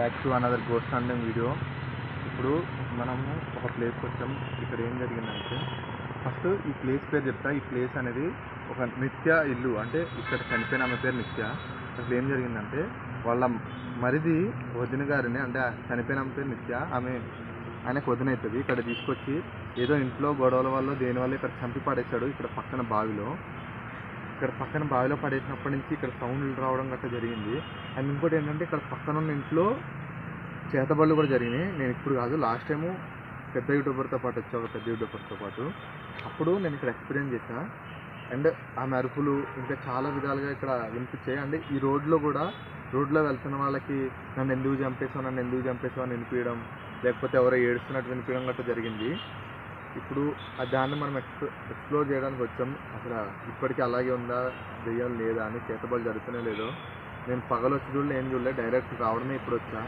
Back to another ghost and video ఇప్పుడు మనము ఒక ప్లేస్కి వచ్చాం ఇక్కడ ఏం జరిగిందంటే ఫస్ట్ ఈ ప్లేస్ పేరు చెప్తా. ఈ ప్లేస్ అనేది ఒక నిత్య ఇల్లు. అంటే ఇక్కడ చనిపోయిన ఆమె పేరు నిత్య. అసలు ఏం జరిగిందంటే వాళ్ళ మరిది వదిన గారిని అంటే చనిపోయిన ఆమె పేరు నిత్య ఆమె ఆయనకు వదినవుతుంది ఇక్కడ తీసుకొచ్చి ఏదో ఇంట్లో గొడవల వల్ల దేని వల్ల ఇక్కడ చంపి పడేశాడు. ఇక్కడ పక్కన బావిలో. ఇక్కడ పక్కన బావిలో పడేసినప్పటి నుంచి ఇక్కడ సౌండ్లు రావడం గట్రా జరిగింది. అండ్ ఇంకోటి ఏంటంటే ఇక్కడ పక్కన ఉన్న ఇంట్లో చేతబడులు కూడా జరిగినాయి. నేను ఇప్పుడు కాదు లాస్ట్ టైము పెద్ద యూట్యూబర్తో పాటు వచ్చా ఒక పెద్ద యూట్యూబర్తో పాటు. అప్పుడు నేను ఇక్కడ ఎక్స్పీరియన్స్ చేసిన అండ్ ఆమె అరుపులు ఇంకా చాలా విధాలుగా ఇక్కడ వినిపించాయి. అండ్ ఈ రోడ్లో కూడా రోడ్లో వెళ్తున్న వాళ్ళకి నన్ను ఎందుకు చంపేసావు నన్ను ఎందుకు చంపేసావు అని వినిపించడం లేకపోతే ఎవరో ఏడుస్తున్నట్టు వినిపించడం గట్రా జరిగింది. ఇప్పుడు ఆ దాన్ని మనం ఎక్స్ప్లో ఎక్స్ప్లోర్ చేయడానికి వచ్చాం. అసలు ఇప్పటికీ అలాగే ఉందా? దెయ్యం లేదా? అని చేతబడులు జరుగుతూనే లేదో. నేను పగలు వచ్చి చూడలే ఏం చూడలే డైరెక్ట్ రావడమే ఇప్పుడు వచ్చా.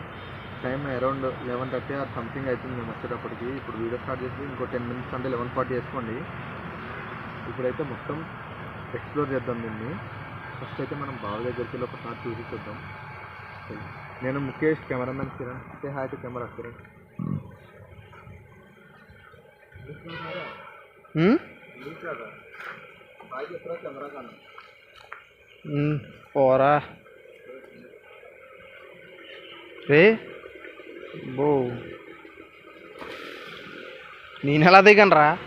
Time around eleven thirty or something అవుతుంది మేము వచ్చేటప్పటికి. ఇప్పుడు వీడియో స్టార్ట్ చేసి ఇంకో టెన్ మినిట్స్ అంటే లెవెన్ ఫార్టీ వేసుకోండి. ఇప్పుడైతే మొత్తం ఎక్స్ప్లోర్ చేద్దాం దీన్ని. ఫస్ట్ అయితే మనం బావి దగ్గరికి వెళ్ళి ఒకసారి చూసి చూద్దాం. నేను Mukesh cameraman Kiran. Say hi to camera Kiran bye చెప్పరా కెమెరా కానీ పోరా. రే బో. నేను ఎలా దిగనరా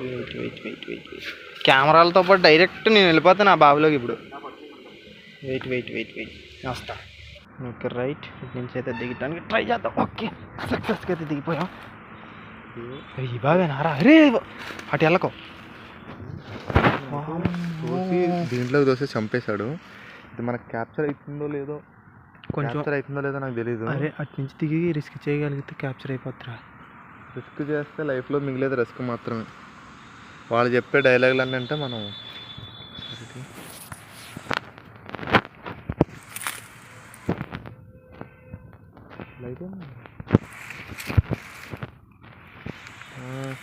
wait wait wait wait wait. కెమెరాలతో పాటు డైరెక్ట్ నేను వెళ్ళిపోతాను ఆ బావిలోకి ఇప్పుడు. Wait wait wait wait. వస్తా. Okay right. ఇటు నుంచి అయితే దిగటానికి ట్రై చేద్దాం. ఓకే సక్సెస్గా అయితే దిగిపోయాం. ఈ బావేనారా అరే అటు వెళ్ళకో. చూసి దీంట్లోకి దోసి చంపేశాడు. ఇది మనకు క్యాప్చర్ అవుతుందో లేదో కొంచెం అవుతుందో లేదో నాకు తెలియదు అరే అటు నుంచి దిగి రిస్క్ చేయగలిగితే క్యాప్చర్ అయిపోతురా రిస్క్ చేస్తే లైఫ్లో మిగిలేదు రిస్క్ మాత్రమే. వాళ్ళు చెప్పే డైలాగులు అన్నీ అంటే మనం లైట్ ఉంది. ఆ.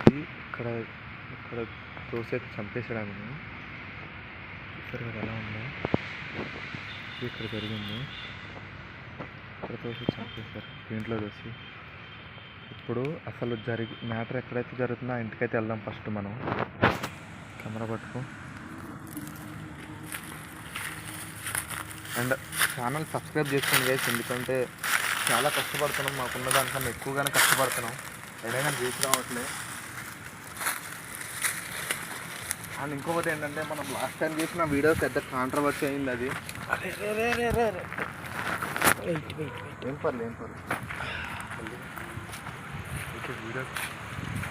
ఇది ఇక్కడ ఇక్కడ దోసేపు చంపేశాడు ఆమెను చూసారు కదా ఎలా ఉందో. ఇక్కడ జరిగింది. ఇక్కడ తోసి చంపేశారు. దీంట్లో చూసి. ఇప్పుడు అసలు జరిగి మ్యాటర్ ఎక్కడైతే జరుగుతుందో ఆ ఇంటికైతే వెళ్దాం ఫస్ట్ మనం. కెమెరా పట్టుకో. అండ్ ఛానల్ సబ్స్క్రైబ్ చేసుకోండి గైస్ ఎందుకంటే చాలా కష్టపడుతున్నాం. మాకున్న దానికన్నా ఎక్కువగానే కష్టపడుతున్నాం. ఏదైనా రీచ్ రావట్లేదు అండ్ ఇంకొకటి ఏంటంటే మనం లాస్ట్ టైం చేసిన వీడియో పెద్ద కాంట్రవర్సీ అయింది అది. ఏం పర్లేదు ఏం పర్లేదు ఓకే వీడియో.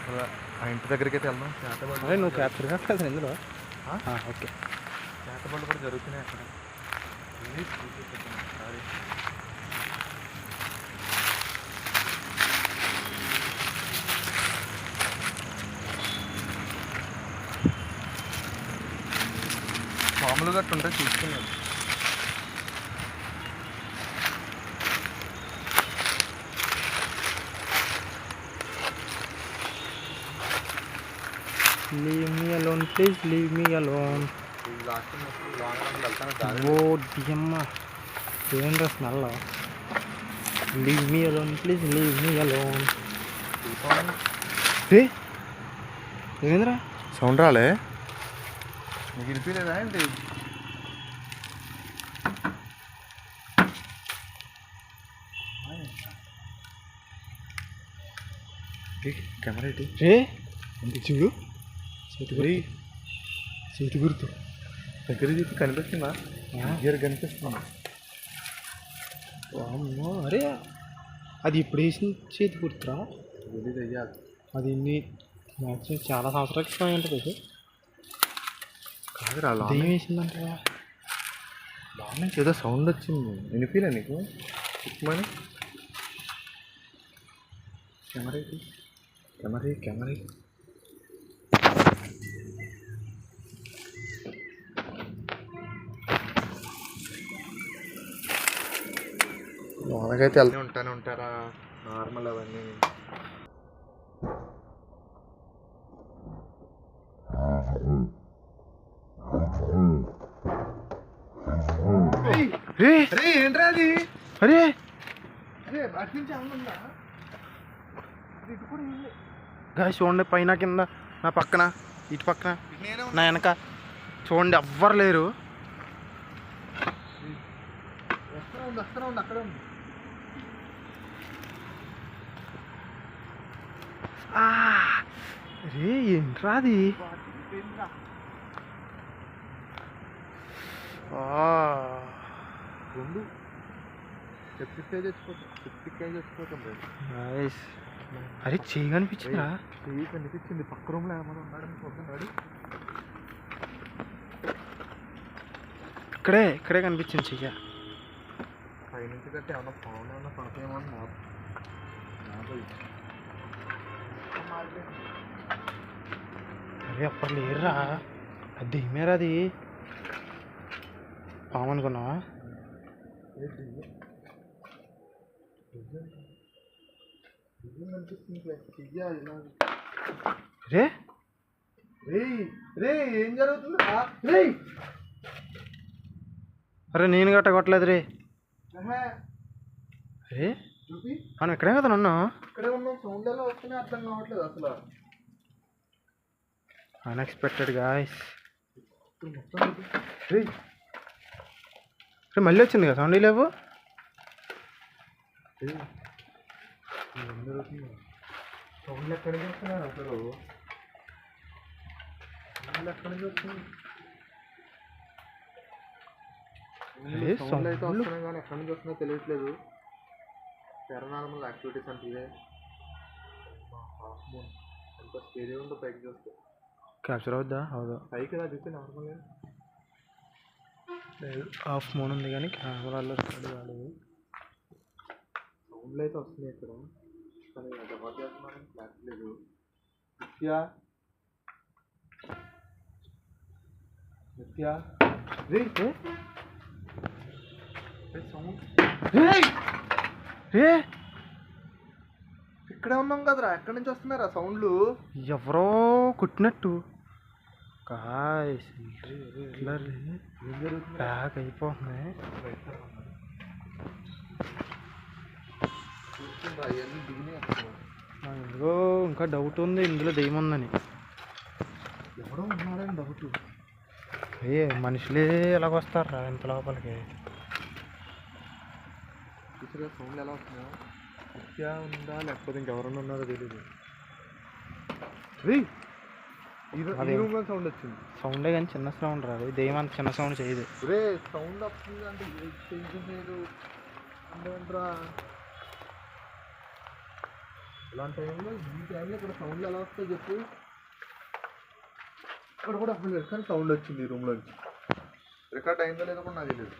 అలా ఆ ఇంటి దగ్గరికి అయితే వెళ్దాం చేతబడులు అరే నువ్వు క్యాప్చర్ కాదు ఇందులో ఆ? ఓకే. చేతబడులు కూడా జరుగుతున్నాయి అక్కడ ఇది చూసేసేద్దాం ఒకసారి. మామూలుగా అట్లా ఉంటే చూసుకున్నాను leave me alone please leave me alone ఓ డియమ్మ ఏంద్ర smell? Leave me alone please leave me alone ఏంద్రా? సౌండ్ రాలే? నీకు వినిపించలేదా ఏంటి కెమెరా ఏంటి ఏ చూడు చేతి గుర్తు చేతి గుర్తు దగ్గర చూసి కనిపిస్తుందా దగ్గర కనిపిస్తుందా అమ్మో అరే అది ఇప్పుడు వేసిన చేతి గుర్తురా తెలీదు అయ్యా అది ఇన్ని మ్యాక్సిమం చాలా సంవత్సరాల క్రితం ఉంటుంది దెయ్యం వేసిందంటరా ఏదో సౌండ్ వచ్చింది. వినిపించలే నీకు? ఉప్మాని? కెమెరా కెమెరా కెమెరా లోనకైతే వెళ్తూ. ఉంటానే ఉంటారా? నార్మల్ అవన్నీ. రే అరే ఏంట్రా అది? అరే. అరే అటు నుంచి ఏమన్నా ఉందా? అది ఇటు కూడా ఉంది. గాయ చూడండి పైన కింద నా పక్కన ఇటు పక్కన నా వెనక. చూడండి ఎవ్వరు లేరు. రే ఏంట్రా అది? ఆ, రెండు సెప్టిక్ తెచ్చిపోతాం సెప్టిక్ తెచ్చిపోతాం అరే చెయ్యి కనిపించిందిరా. చెయ్యి కనిపించింది. పక్క రూమ్లో ఏమైనా ఉన్నాడని చూస్తున్నాడు ఇక్కడే ఇక్కడే కనిపించింది చెయ్య. పైనుంచి కట్టి ఏమన్నా పవన్ ఏమన్నా పడతాయేమో అని. అరే అప్పుడు లేరురా అది ఏమేరా అది? పాము అనుకున్నావా? రే! రేయ్ రే ఏం జరుగుతుంది రేయ్! అరే నేను గట్ట కొట్టలేదు రే. చూపి. మనం ఇక్కడే కదా నన్ను? ఇక్కడే ఉన్నాం. సౌండ్ ఎలా వస్తున్నాయి అర్థం కావట్లేదు అసలు. అన్ఎక్స్పెక్టెడ్ గాయస్ మొత్తం రే మళ్ళీ వచ్చింది కదా సౌండ్ లేవు? సౌండ్లు ఎక్కడి నుంచి అసలు ఎక్కడి అయితే? వస్తున్నాయి కానీ ఎక్కడి వస్తున్నాయో తెలియట్లేదు. పారానార్మల్ యాక్టివిటీస్ అంటే ఇదే. హాఫ్ మూన్ ఎంత ఉందో పైకి చూస్తే. క్యాప్చర్ అవుద్దా? అవుదా. పైకి ఇలా చూస్తే నార్మల్గా హాఫ్ మూన్ ఉంది కానీ కెమెరాలో రికార్డ్ కాలేదు సౌండ్లు అయితే వస్తున్నాయి ఇక్కడ. కానీ ఎవరు చేస్తున్నారని లేదు. నిత్య? నిత్య? రే సౌండ్. రే! ఇక్కడే ఉన్నాం కదరా. ఎక్కడి నుంచి వస్తున్నారా సౌండ్లు? ఎవరో కొట్టినట్టు. జరుగుతుంది బ్యాక్ అయిపోతుంది ఎందుకో ఇంకా డౌట్ ఉంది ఇందులో దెయ్యం ఉందని. ఎవడో ఉన్నాడని డౌట్ ఏ మనుషులే ఎలాగొస్తారా ఇంత లోపలికి. సౌండ్లు ఎలా వస్తున్నాయో? ఉందా లేకపోతే ఇంకెవరన్నా ఉన్నారో తెలియదు సౌండ్ వచ్చింది. సౌండే కానీ చిన్న సౌండ్ రాదు. అంత చిన్న సౌండ్ చేయదు. రే సౌండ్ వస్తుంది అంటే లేదు. అంటేంట్రా ఇలాంటి టైంలో ఈ టైంలో ఇక్కడ సౌండ్ ఎలా వస్తాయి చెప్పు. ఇక్కడ కూడా అప్పుడు కానీ సౌండ్ వచ్చింది ఈ రూమ్లోంచి రికార్డ్ అయిందో లేదో కూడా నాకు తెలియదు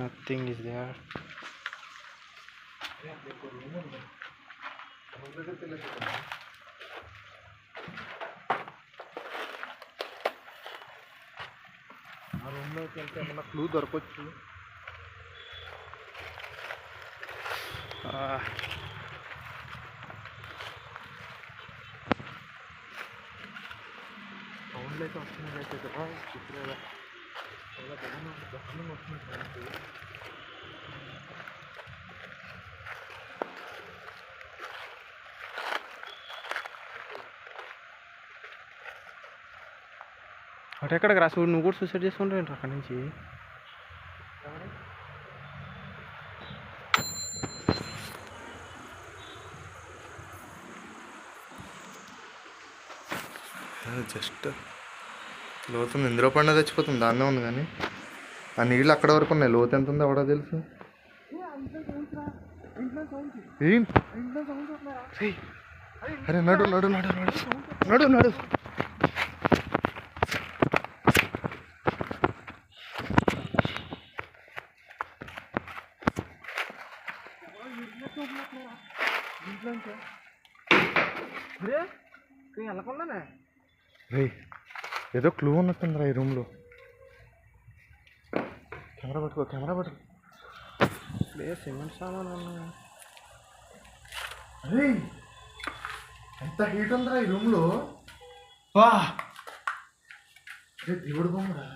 నథింగ్ ఇస్ దేర్ ఆ రూమ్లోకి వెళ్తే ఏమన్నా క్లూ దొరకచ్చు సౌండ్లు అయితే వస్తున్నాయి అయితే కదా చూసారా చాలా బాగుంది దర్శనం వస్తుంది సౌండ్స్ అటు ఎక్కడికి రా? చూడు నువ్వు కూడా సూసైడ్ చేసుకుంటావు అక్కడి నుంచి? జస్ట్ లోతుంది ఇందులో పడినా తెచ్చిపోతుంది దాన్నే ఉంది కానీ. ఆ నీళ్ళు అక్కడ వరకు ఉన్నాయి. లోతు ఎంత ఉందో ఎవడో తెలుసు. అరే నడు నడు నడు నడు నడు నడు. రే ఏదో క్లూ ఉన్నట్టుందిరా ఈ రూమ్లో కెమెరా పట్టుకో కెమెరా పట్టుకో. లేదు సిమెంట్ సామాన్ ఉన్నాయి అరే ఎంత హీట్ ఉందిరా ఈ రూమ్లో వా. దేవుడు బొమ్మరా.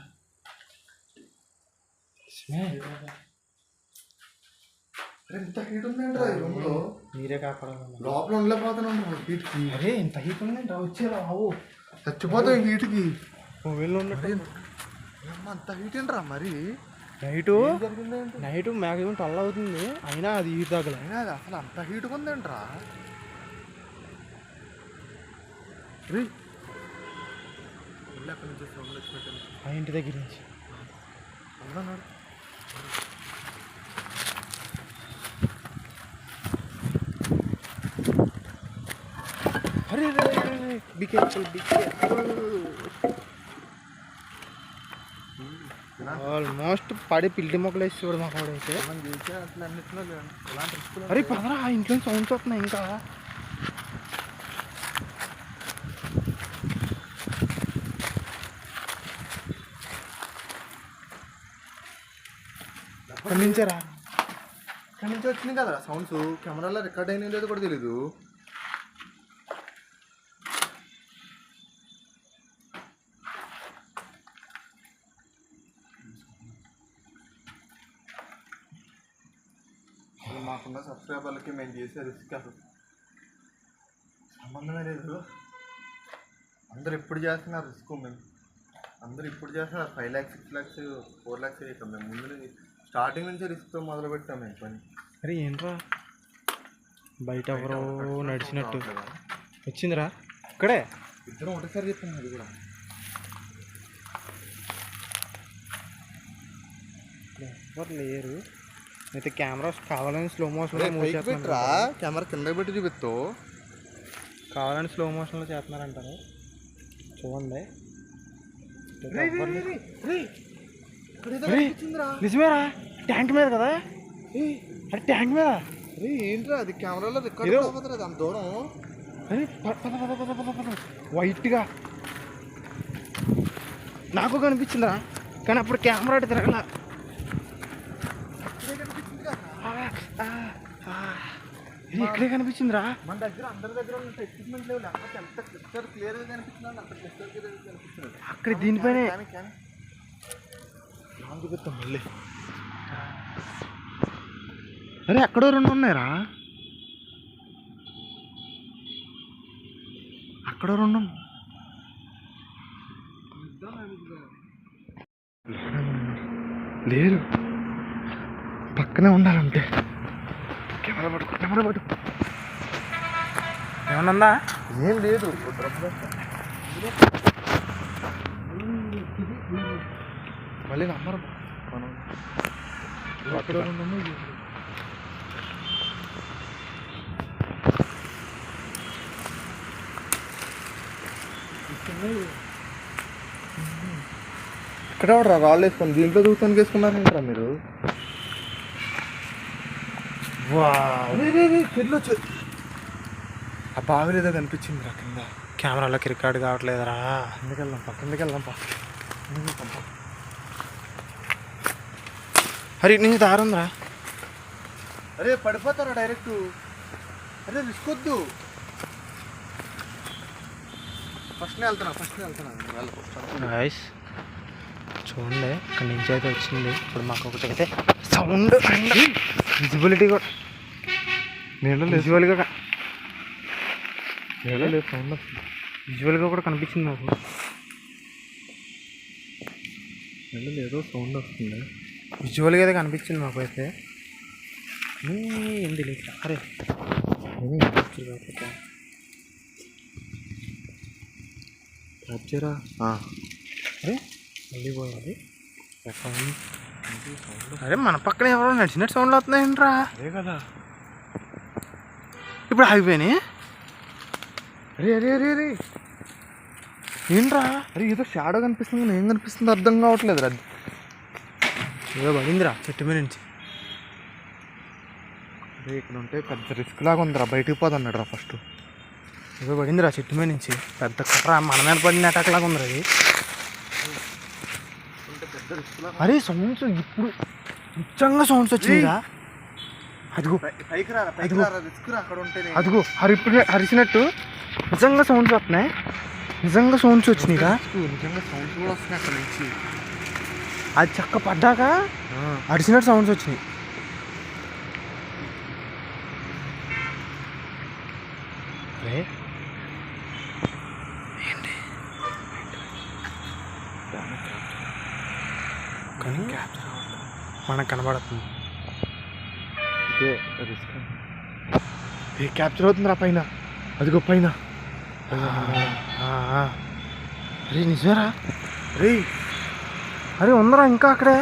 ఎంత హీట్ ఉందండి ఈ రూమ్లో. మీరే కాపాడాలన్నా. లోపల ఉండలేకపోతున్నాను హీట్కి. అరే ఇంత హీట్ ఉందండి వచ్చేరా బాబు చచ్చిపోతావు హీట్కి మొబైల్లో ఉన్నట్టు. ఏమ్మా, అంత హీట్ ఏంట్రా మరి? నైటు? నైట్ మ్యాక్సిమం ట్వెల్వ్ అవుతుంది. అయినా అది హీట్ తగ్గలే అయినా అది అసలు అంత హీట్ ఉందేంట్రా? ఆ ఇంటి దగ్గర నుంచి. బి కేర్ఫుల్ బి ఆల్మోస్ట్ పడి పిల్లి మొక్కలు వేసి చూడు మాకు అయితే. అరే పదరా ఆ ఇంట్లో సౌండ్స్ వస్తున్నాయి ఇంకా. గమనించారా ఇక్కడి నుంచి వచ్చినాయి కదా సౌండ్స్? కెమెరాలో రికార్డ్ అయిన లేదో కూడా తెలీదు అసలు మాకున్న రిస్క్ అసలు సంబంధమే లేదు అందరు ఎప్పుడు చేస్తున్నారు రిస్క్ మేము? అందరు ఇప్పుడు చేస్తున్నారు? Five lakhs six lakhs four lakhs చేస్తాం మేము. ముందు స్టార్టింగ్ నుంచే రిస్క్తో మొదలు పెట్టాం మేము పని. అరే ఏంట్రా? బయట ఎవరో నడిచినట్టు. వచ్చిందిరా? ఇక్కడే? ఇద్దరం ఒకటేసారి చెప్తాం అది కూడా. ఎవరు లేరు? అయితే కెమెరాస్ కావాలని స్లో మోషన్లో మూవ్ చేస్తున్నారు కెమెరా కింద పెట్టి చూపిస్తావు కావాలని స్లో మోషన్లో చేస్తున్నారంటారు. చూడండి. నిజమేరా? ట్యాంక్ మీద కదా? అరే ట్యాంక్ మీద? అరే ఏంట్రా అది? కెమెరాలో రికార్డ్ దాని దూరం. వైట్గా నాకు కనిపించిందిరా. కానీ అప్పుడు కెమెరా అటు తిరగల ఆ, ఆ, ఆ. ఇది ఇక్కడే కనిపించిందిరా. మన దగ్గర అందరి దగ్గర ఉన్న ఎక్విప్మెంట్ లేవు. లేకపోతే ఎంత క్లిస్టర్ అంత క్లిస్టర్ క్లియర్గా కనిపిస్తుంది అక్కడ దీనిపైనే చూపిస్తాం మళ్ళీ. అరే అక్కడో రెండు ఉన్నాయిరా. అక్కడో రెండు. లేదు పక్కనే ఉండాలంటే కెమెరా పట్టుకో కెమెరా పట్టు. ఏమన్నా ఏం లేదు. మళ్ళీ నంబర్ మనం అక్కడ రెండు ఉన్నాయి. ఇక్కడ రాళ్ళు వేసుకొని దీంట్లో దూతానికి వేసుకున్నారంటారా మీరు? చెట్లు ఆ బావిలో ఏదో కనిపించింది రా కింద. కెమెరాలోకి రికార్డ్ కావట్లేదురా. కిందకి వెళ్దాం పా. కిందకి వెళ్దాం పా. అరే నుంచి దారుందిరా అరే పడిపోతారా డైరెక్ట్ అరే రిస్క్ వద్దు. ఫస్ట్ వెళ్తున్నా ఫస్ట్ వెళ్తున్నా. నైస్ చూడండి ఇక్కడ నుంచి అయితే వచ్చింది. ఇప్పుడు మాకు ఒకటి అయితే సౌండ్ విజిబిలిటీ కూడా. నీళ్ళు విజువల్గా నీళ్ళు లేదు సౌండ్ వస్తుంది విజువల్గా కూడా కనిపించింది నాకు. నీళ్ళు లేదో సౌండ్ వస్తుంది. విజువల్గా అయితే కనిపించింది మాకు అయితే ఏం తెలియదు అరే. వచ్చారా అరే మళ్ళీ పోయాలి అరే మన పక్కన ఎవరో నడిచినట్టు సౌండ్లు వస్తున్నాయంట్రా. అదే కదా. ఇప్పుడు ఆగిపోయినాయి అరే అరే అరే అరే. ఏంట్రా? అరే ఏదో షాడో కనిపిస్తుంది కానీ ఏం కనిపిస్తుంది అర్థం కావట్లేదు అది ఏదో పడిందిరా చెట్టు మీద నుంచి. అరే ఇక్కడ ఉంటే పెద్ద రిస్క్ లాగా ఉందిరా బయటికి పోదన్నాడు రా ఫస్ట్ ఏదో పడిందిరా చెట్టు మీద నుంచి. పెద్ద కర్ర మన మీద పడిన అటాక్ లాగా ఉంది అది అరే సౌండ్స్ ఇప్పుడు నిజంగా సౌండ్స్ వచ్చిందిరా అదిగో. పైకి రారా పైకి. రారా రిస్క్ రా అక్కడ ఉంటేనే. అదిగో హరి ఇప్పుడు హరిసినట్టు నిజంగా సౌండ్స్ వస్తున్నాయి. నిజంగా సౌండ్స్ వచ్చినాయిరా నిజంగా సౌండ్స్ కూడా వస్తున్నాయి అక్కడ నుంచి. అది చక్క పడ్డాక అడిచినట్టు సౌండ్స్ వచ్చినాయి. కానీ మనకు కనబడుతుంది రిస్క్ ఏ క్యాప్చర్ అవుతుందిరా పైన. అదిగో పైన. ఆ. అరే నిజమేరా? అరే అరే ఉందరా ఇంకా అక్కడే?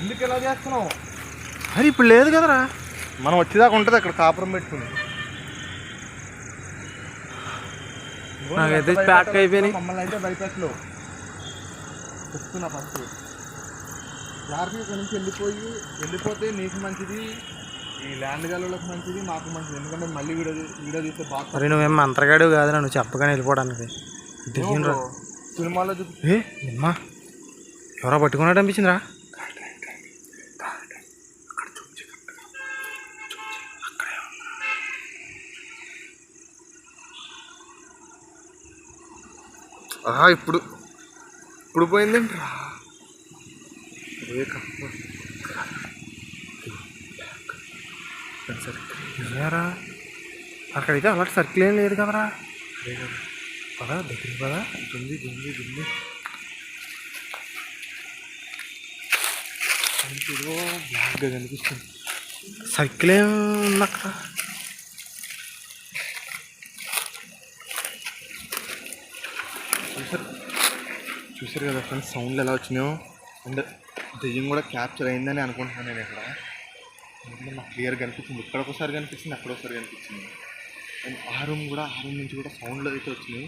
ఎందుకు ఎలా చేస్తున్నావు? అరే ఇప్పుడు లేదు కదరా. మనం వచ్చేదాకా ఉంటుంది అక్కడ కాపురం పెట్టుకుని. నాకైతే ప్యాక్ అయిపోయినాయి. మమ్మల్ని అయితే చెప్తున్నా ఫస్ట్ జాగ్రత్తగా ఇక్కడ నుంచి వెళ్ళిపోయి వెళ్ళిపోతే నీకు మంచిది ఈ ల్యాండ్ గల్లులకు మంచిది మాకు మంచిది. ఎందుకంటే మళ్ళీ వీడియో వీడియో తీస్తే బాగా అరే నువ్వేం మంత్రగాడు కాదురా నువ్వు చెప్పగానే వెళ్ళిపోవడానికి. సినిమాలో చూపి ఎవరో పట్టుకున్నట్టు అనిపించిందిరా? ఆహా ఇప్పుడు. ఇప్పుడు పోయిందేంటి రా? సరే అక్కడైతే అలాంటి సర్కిల్ ఏం లేదు కదరా. పదా దగ్గరికి పదా. దుంది దుంది ఏదో బ్లాక్గా కనిపిస్తుంది. సర్కిల్ ఏం అక్కడ చూసారు చూసారు కదా ఫ్రెండ్స్ సౌండ్లు ఎలా వచ్చినాయో? అండ్ దెయ్యం కూడా క్యాప్చర్ అయిందని అనుకుంటున్నాను నేను ఇక్కడ. ఎందుకంటే నాకు క్లియర్ కనిపించింది ఇక్కడ ఒకసారి కనిపించింది అక్కడ ఒకసారి కనిపించింది. అండ్ ఆ రూమ్ కూడా ఆ రూమ్ నుంచి కూడా సౌండ్లు అయితే వచ్చినాయి.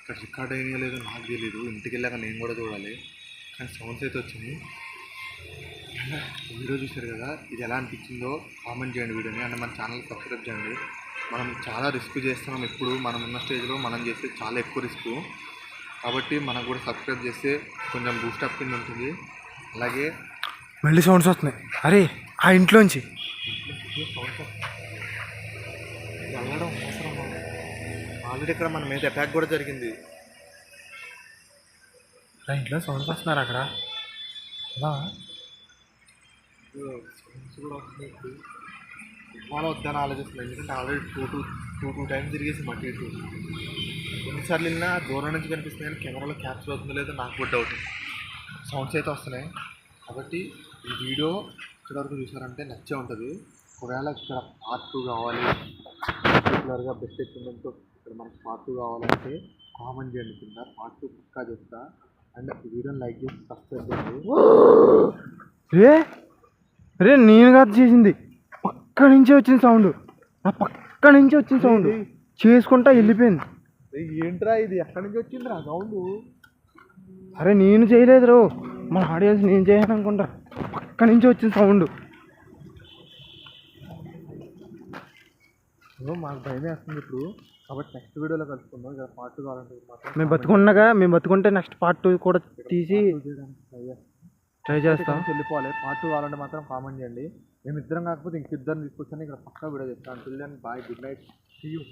ఇక్కడ రికార్డ్ అయినా లేదో నాకు తెలియదు ఇంటికి వెళ్ళాక నేను కూడా చూడాలి. కానీ సౌండ్స్ అయితే వచ్చినాయి. అండ్ వీడియో చూసారు కదా ఇది ఎలా అనిపించిందో కామెంట్ చేయండి వీడియోని. అండ్ మన ఛానల్ సబ్స్క్రైబ్ చేయండి. మనం చాలా రిస్క్ చేస్తున్నాం ఇప్పుడు మనం ఉన్న స్టేజ్లో మనం చేస్తే చాలా ఎక్కువ రిస్క్ కాబట్టి మనకు కూడా సబ్స్క్రైబ్ చేస్తే కొంచెం బూస్టప్ కింద ఉంటుంది. అలాగే మళ్ళీ సౌండ్స్ వస్తున్నాయి. అరే ఆ ఇంట్లోంచి. వెళ్ళడం అవసరమా? ఆల్రెడీ ఇక్కడ మన మీద అటాక్ కూడా జరిగింది. ఆ ఇంట్లో సౌండ్స్ వస్తున్నారు అక్కడ? అలా? సౌండ్స్ కూడా వస్తున్నాయి. ఇవ్వాలా వద్దని ఆలోచిస్తున్నాను ఎందుకంటే already two two two two times తిరిగేసి మట్టి ఇటు ఎన్నిసార్లు వెళ్ళినా దూరం నుంచి కనిపిస్తుంది కానీ కెమెరాలో క్యాప్చర్ అవుతుందో లేదో నాకు కూడా డౌట్ సౌండ్స్ అయితే వస్తున్నాయి. కాబట్టి ఈ వీడియో ఇక్కడ వరకు చూసారంటే నచ్చే ఉంటుంది. ఒకవేళ ఇక్కడ పార్ట్ టూ కావాలి పర్టికులర్గా బెస్ట్ ఎక్విప్మెంట్తో ఇక్కడ మనకి పార్ట్ టూ కావాలంటే కామెంట్ చేయండి కింద. పార్ట్ టూ పక్కా చెప్తా అండ్ ఈ వీడియోని లైక్ చేసి సబ్స్క్రైబ్ చేయండి. రే? రే నేను కాదు చేసింది. పక్క నుంచే వచ్చిన సౌండ్ ఆ పక్క నుంచి వచ్చిన సౌండ్ చేసుకుంటా వెళ్ళిపోయింది. ఏంట్రా ఇది? ఎక్కడి నుంచి వచ్చిందిరా సౌండ్ అరే నేను చేయలేదు రో మన ఆడియన్స్ నేను చేయను అనుకుంటా పక్క నుంచి వచ్చిన సౌండ్ మాకు భయం వేస్తుంది ఇప్పుడు. కాబట్టి నెక్స్ట్ వీడియోలో కలుసుకుందాం. ఇక్కడ పార్ట్ టూ కావాలంటే మేము బతుకున్నగా మేము బతుకుంటే నెక్స్ట్ పార్ట్ టూ కూడా తీసి. ట్రై చేస్తాం. వెళ్ళిపోవాలి. పార్ట్ టూ కావాలంటే మాత్రం కామెంట్ చేయండి. మేమిద్దరం కాకపోతే ఇంకిద్దరిని తీసుకొచ్చాను. ఇక్కడ పక్కా వీడియో చెప్తాను bye good night see you